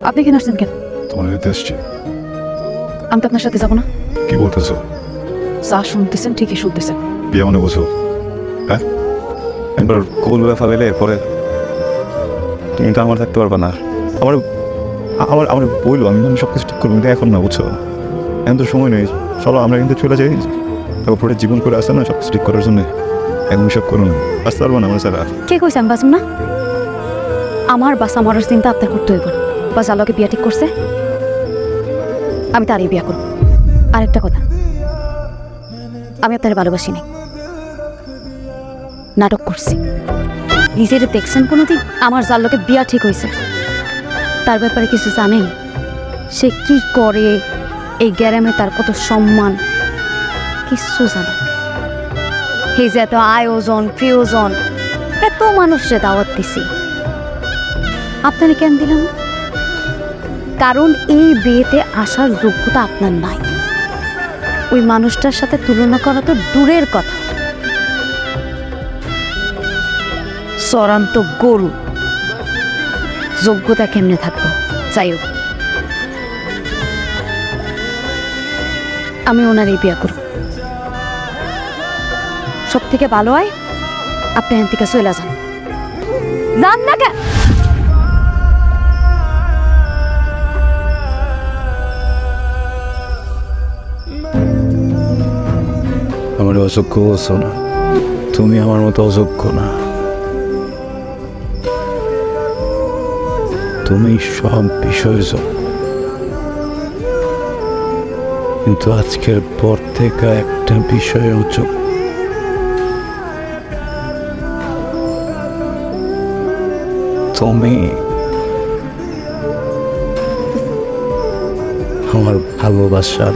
আপনি এখানে আসছেন কেন? তোমার যেতে এসছি আমি তো আপনার সাথে যাব না। কি বলতেছো? যা শুনতেছেন ঠিকই শুনতেছেন। বিয়ে মনে বলছো হ্যাঁ? একবার কবুল বলে ফেলে এরপরে তুমি তো আমার থাকতে পারবে না। আমার আমার আমার বইলো আমি আমি সব কিছু ঠিক করব কিন্তু এখন না বুঝছ? এখন তো সময় নেই। চলো আমরা কিন্তু চলে যাই। তারপর পরে জীবন করে আসে না সব কিছু ঠিক করার জন্য। এখন সব করুন আসতে পারব না আমার স্যার কে কইছে আমি না? আমার বাসা মরার চিন্তা আপনার করতে হইব না। বা জালকে বিয়া ঠিক করছে, আমি তারই বিয়া করব। আরেকটা কথা, আমি আপনার ভালোবাসি নাই। নাটক করছি। নিজের দেখছেন কোনোদিন আমার জাল্লকে বিয়া ঠিক হয়েছে? তার ব্যাপারে কিছু জানেন? সে কি করে এই গ্যারামে তার কত সম্মান? কিছু জানে? না। এই যে এত আয়োজন, প্রিয়জন, এত মানুষরে দাওয়াত দিছি। আপনারে কেন দিলাম? কারণ এই বিয়েতে আসার যোগ্যতা আপনার নাই। ওই মানুষটার সাথে তুলনা করা তো দূরের কথা। চরান্ত গরু। যোগ্যতা কেমনে থাকব? যাই হোক। আমি ওনার এই বিয়া করব। সব থেকে ভালো হয় আপনি এখান থেকে চলে যান। যান না কেন? আমার অযোগ্য বলছো না। তুমি আমার মতো অযোগ্য না। তুমি সব বিষয় কিন্তু আজকের পর থেকে একটা বিষয়ে যোগ্য তুমি আমার ভালোবাসার?